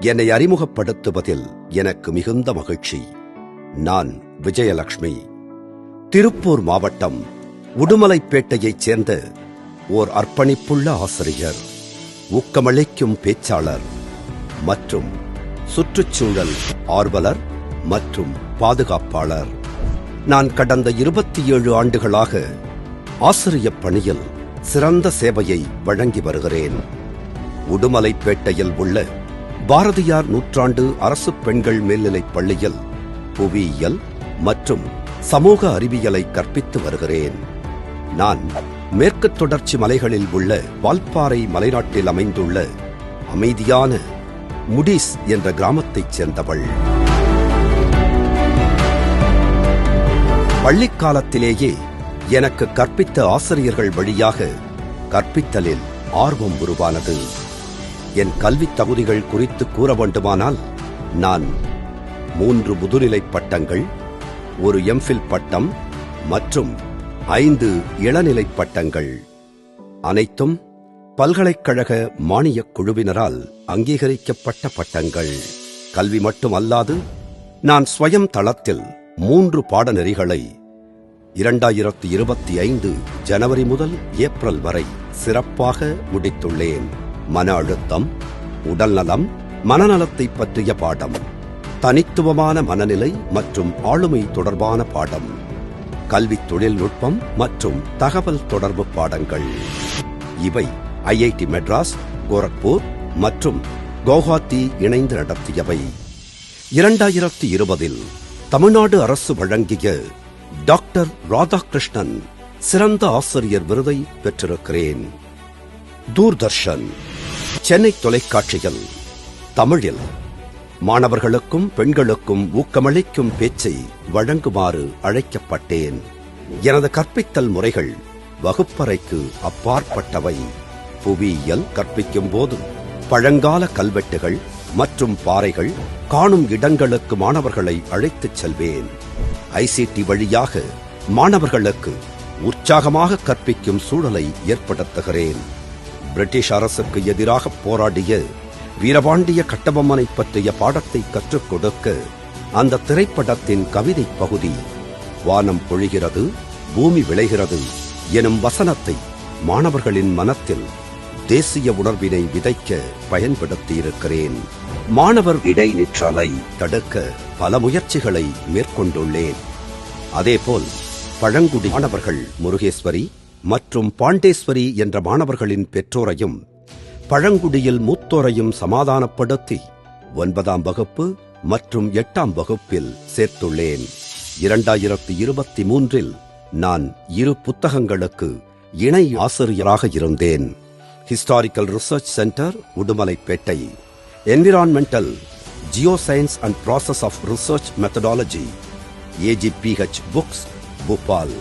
என்னை அறிமுகப்படுத்துவதில் எனக்கு மிகுந்த மகிழ்ச்சி. நான் விஜயலட்சுமி திருப்பூர் மாவட்டம் உடுமலைப்பேட்டையைச் சேர்ந்த ஓர் அர்ப்பணிப்புள்ள ஆசிரியர் ஊக்கமளிக்கும் பேச்சாளர் மற்றும் சுற்றுச்சூழல் ஆர்வலர் மற்றும் பாதுகாப்பாளர். நான் கடந்த இருபத்தி ஏழு ஆண்டுகளாக ஆசிரியப் பணியில் சிறந்த சேவையை வழங்கி வருகிறேன். உடுமலைப்பேட்டையில் உள்ள பாரதியார் நூற்றாண்டு அரசு பெண்கள் மேல்நிலைப் பள்ளியில் புவியியல் மற்றும் சமூக அறிவியலை கற்பித்து வருகிறேன். நான் மேற்கு தொடர்ச்சி மலைகளில் உள்ள வால்பாறை மலைநாட்டில் அமைந்துள்ள அமைதியான முடிஸ் என்ற கிராமத்தைச் சேர்ந்தவள். பள்ளிக்காலத்திலேயே எனக்கு கற்பித்த ஆசிரியர்கள் வழியாக கற்பித்தலில் ஆர்வம் உருவானது. என் கல்வித் தகுதிகள் குறித்து கூற வேண்டுமானால் நான் மூன்று முதுநிலை பட்டங்கள் ஒரு எம்ஃபில் பட்டம் மற்றும் ஐந்து இளநிலைப் பட்டங்கள். அனைத்தும் பல்கலைக்கழக மானியக் குழுவினரால் அங்கீகரிக்கப்பட்ட பட்டங்கள். கல்வி மட்டுமல்லாது நான் ஸ்வயம் தளத்தில் மூன்று பாடநெறிகளை இரண்டாயிரத்தி இருபத்தி ஐந்து ஜனவரி முதல் ஏப்ரல் வரை சிறப்பாக முடித்துள்ளேன். மன அழுத்தம் உடல்நலம் மனநலத்தை பற்றிய பாடம் தனித்துவமான மனநிலை மற்றும் ஆளுமை தொடர்பான பாடம் கல்வி தொழில்நுட்பம் மற்றும் தகவல் தொடர்பு பாடங்கள். இவை ஐஐடி மெட்ராஸ் கோரக்பூர் மற்றும் கவுஹாத்தி இணைந்து நடத்தியவை. இரண்டாயிரத்தி இருபதில் தமிழ்நாடு அரசு வழங்கிய டாக்டர் ராதாகிருஷ்ணன் சிறந்த ஆசிரியர் விருதை பெற்றிருக்கிறேன். தூர்தர்ஷன் சென்னை தொலைக்காட்சியில் தமிழில் மாணவர்களுக்கும் பெண்களுக்கும் ஊக்கமளிக்கும் பேச்சை வழங்குமாறு அழைக்கப்பட்டேன். எனது கற்பித்தல் முறைகள் வகுப்பறைக்கு அப்பாற்பட்டவை. புவியியல் கற்பிக்கும் போது பழங்கால கல்வெட்டுகள் மற்றும் பாறைகள் காணும் இடங்களுக்கு மாணவர்களை அழைத்துச் செல்வேன். ஐசிடி வழியாக மாணவர்களுக்கு உற்சாகமாக கற்பிக்கும் சூழலை ஏற்படுத்துகிறேன். பிரிட்டிஷ் அரசுக்கு எதிராக போராடிய வீரபாண்டிய கட்டபொம்மனை பற்றிய பாடத்தை கற்றுக் கொடுக்க அந்த திரைப்படத்தின் கவிதை பகுதி வானம் பொழிகிறது பூமி விளைகிறது எனும் வசனத்தை மாணவர்களின் மனத்தில் தேசிய உணர்வினை விதைக்க பயன்படுத்தியிருக்கிறேன். மாணவர் இடைநிற்றலை தடுக்க பல முயற்சிகளை மேற்கொண்டுள்ளேன். அதேபோல் பழங்குடி மாணவர்கள் முருகேஸ்வரி மற்றும் பாண்டேஸ்வரி என்ற மாணவர்களின் பெற்றோரையும் பழங்குடியில் மூத்தோரையும் சமாதானப்படுத்தி ஒன்பதாம் வகுப்பு மற்றும் எட்டாம் வகுப்பில் சேர்த்துள்ளேன். இரண்டாயிரத்தி இருபத்தி மூன்றில் நான் இரு புத்தகங்களுக்கு இணை ஆசிரியராக இருந்தேன். Historical research centre Udumalaipettai. Environmental geo science and process of research methodology AGPH books Bhopal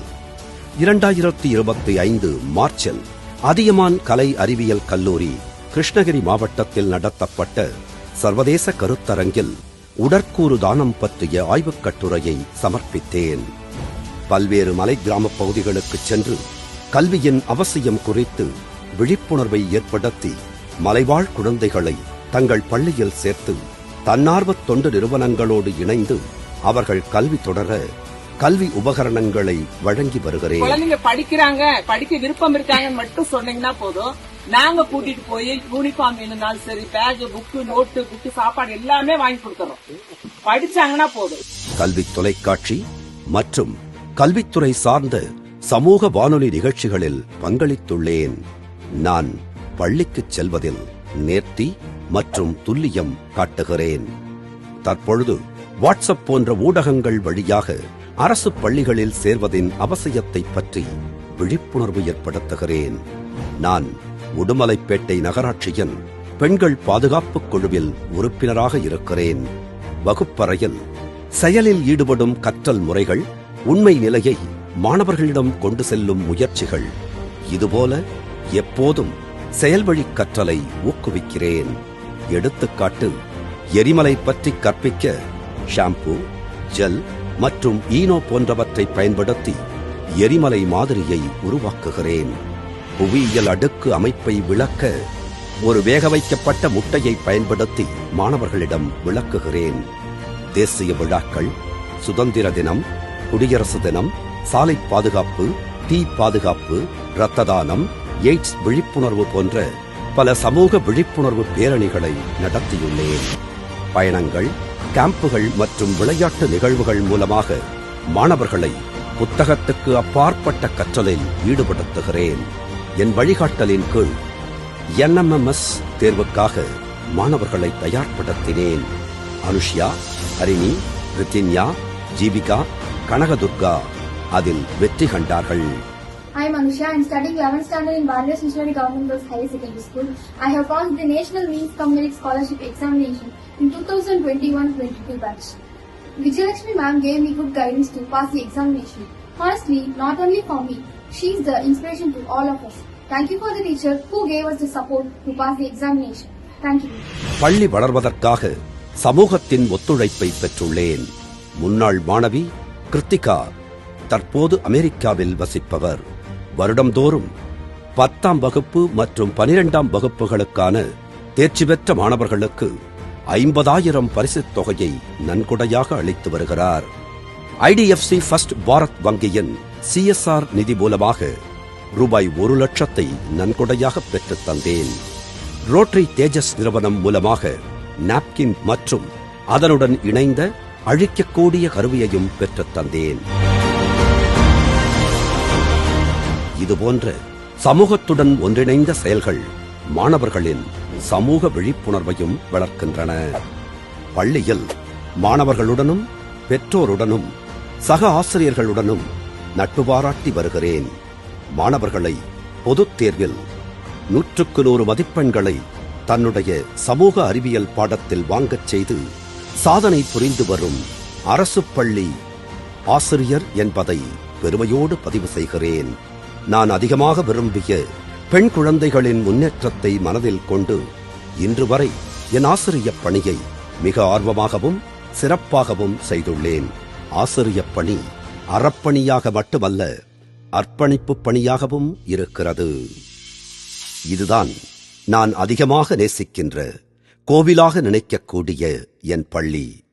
இரண்டாயிரத்தி இருபத்தி ஐந்து மார்ச்சில் அதியமான் கலை அறிவியல் கல்லூரி கிருஷ்ணகிரி மாவட்டத்தில் நடத்தப்பட்ட சர்வதேச கருத்தரங்கில் உடற்கூறு தானம் பற்றிய ஆய்வுக் கட்டுரையை சமர்ப்பித்தேன். பல்வேறு மலை கிராமப் பகுதிகளுக்கு சென்று கல்வியின் அவசியம் குறித்து விழிப்புணர்வை ஏற்படுத்தி மலைவாழ் குழந்தைகளை தங்கள் பள்ளியில் சேர்த்து தன்னார்வத் தொண்டு நிறுவனங்களோடு இணைந்து அவர்கள் கல்வி தொடர கல்வி உபகரணங்களை வழங்கி வருகிறேன். குழந்தைங்க படிக்கிறாங்க படிக்க விருப்பம் இருக்காங்கன்னு மட்டும் சொன்னீங்கன்னா போதும். நாங்க கூட்டிட்டு போய் யூனிஃபார்ம் வேணும்னாலும் சரி பேக் புக்கு நோட்டு புக்கு சாப்பாடு எல்லாமே வாங்கி கொடுக்கறோம் படிச்சாங்கன்னா போதும். கல்வி தொலைக்காட்சி மற்றும் கல்வித்துறை சார்ந்த சமூக வானொலி நிகழ்ச்சிகளில் பங்களித்துள்ளேன். நான் பள்ளிக்குச் செல்வதில் நேர்த்தி மற்றும் துல்லியம் காட்டுகிறேன். தற்பொழுது வாட்ஸ்அப் போன்ற ஊடகங்கள் வழியாக அரசு பள்ளிகளில் சேர்வதின் அவசியத்தை பற்றி விழிப்புணர்வு ஏற்படுத்துகிறேன். நான் உடுமலைப்பேட்டை நகராட்சியின் பெண்கள் பாதுகாப்பு குழுவில் உறுப்பினராக இருக்கிறேன். வகுப்பறையில் செயலில் ஈடுபடும் கற்றல் முறைகள் உண்மை நிலையை மாணவர்களிடம் கொண்டு செல்லும் முயற்சிகள். இதுபோல எப்போதும் செயல்வழி கற்றலை ஊக்குவிக்கிறேன். எடுத்துக்காட்டு எரிமலை பற்றி கற்பிக்க ஷாம்பு ஜெல் மற்றும் ஈனோ போன்றவற்றை பயன்படுத்தி எரிமலை மாதிரியை உருவாக்குகிறேன். புவியியல் அடுக்கு அமைப்பை விளக்க ஒரு வேக வைக்கப்பட்ட முட்டையை பயன்படுத்தி மாணவர்களிடம் விளக்குகிறேன். தேசிய விழாக்கள் சுதந்திர தினம் குடியரசு தினம் சாலை பாதுகாப்பு தீ பாதுகாப்பு இரத்த தானம் எய்ட்ஸ் விழிப்புணர்வு போன்ற பல சமூக விழிப்புணர்வு பேரணிகளை நடத்தியுள்ளேன். பயணங்கள் கேம்புகள் மற்றும் விளையாட்டு நிகழ்வுகள் மூலமாக மாணவர்களை புத்தகத்துக்கு அப்பாற்பட்ட கற்றலில் ஈடுபடுத்துகிறேன். என் வழிகாட்டலின் கீழ் என்எம்எம்எஸ் தேர்வுக்காக மாணவர்களை தயார்படுத்தினேன். அனுஷ்யா ஹரிணி ரித்தின்யா ஜீவிகா கனகதுர்கா அதில் வெற்றி கண்டார்கள். I am Anusha. I studying 11th standard in Barrios Missionary Government Girls Higher Secondary School. I have passed the National Means Community Scholarship Examination in 2021-22 batch. Vijayalakshmi ma'am gave me good guidance to pass the examination. Honestly, not only for me, she is the inspiration to all of us. Thank you for the teacher who gave us the support to pass the examination. Thank you. பள்ளி வளர்வதற்காக சமூகத்தின் ஒத்துழைப்பை பெற்றுள்ளேன் முன்னாள் மாணவி கிருத்திகா தற்போது அமெரிக்காவில் வசிப்பவர் வருடம்தோறும் பத்தாம் வகுப்பு மற்றும் பனிரெண்டாம் வகுப்புகளுக்கான தேர்ச்சி பெற்ற மாணவர்களுக்கு ஐம்பதாயிரம் பரிசுத் தொகையை நன்கொடையாக அளித்து வருகிறார். ஐடிஎஃப்சி ஃபர்ஸ்ட் பாரத் வங்கியின் சிஎஸ்ஆர் நிதி மூலமாக ரூபாய் ஒரு லட்சத்தை நன்கொடையாக பெற்றுத் தந்தேன். ரோட்டரி தேஜஸ் நிறுவனம் மூலமாக நாப்கின் மற்றும் அதனுடன் இணைந்த அழிக்கக்கூடிய கருவியையும் பெற்றுத் தந்தேன். இதுபோன்ற சமூகத்துடன் ஒன்றிணைந்த செயல்கள் மாணவர்களின் சமூக விழிப்புணர்வையும் வளர்க்கின்றன. பள்ளியில் மாணவர்களுடனும் பெற்றோருடனும் சக ஆசிரியர்களுடனும் நட்பு பாராட்டி வருகிறேன். மாணவர்களை பொதுத் தேர்வில் நூற்றுக்கு நூறு மதிப்பெண்களை தன்னுடைய சமூக அறிவியல் பாடத்தில் வாங்கச் செய்து சாதனை புரிந்து வரும் அரசு பள்ளி ஆசிரியர் என்பதை பெருமையோடு பதிவு செய்கிறேன். நான் அதிகமாக விரும்பிய பெண் குழந்தைகளின் முன்னேற்றத்தை மனதில் கொண்டு இன்று வரை என் ஆசிரியப் பணியை மிக ஆர்வமாகவும் சிறப்பாகவும் செய்துள்ளேன். ஆசிரியப் பணி அறப்பணியாக மட்டுமல்ல அர்ப்பணிப்பு பணியாகவும் இருக்கிறது. இதுதான் நான் அதிகமாக நேசிக்கின்ற கோவிலாக நினைக்கக்கூடிய என் பள்ளி.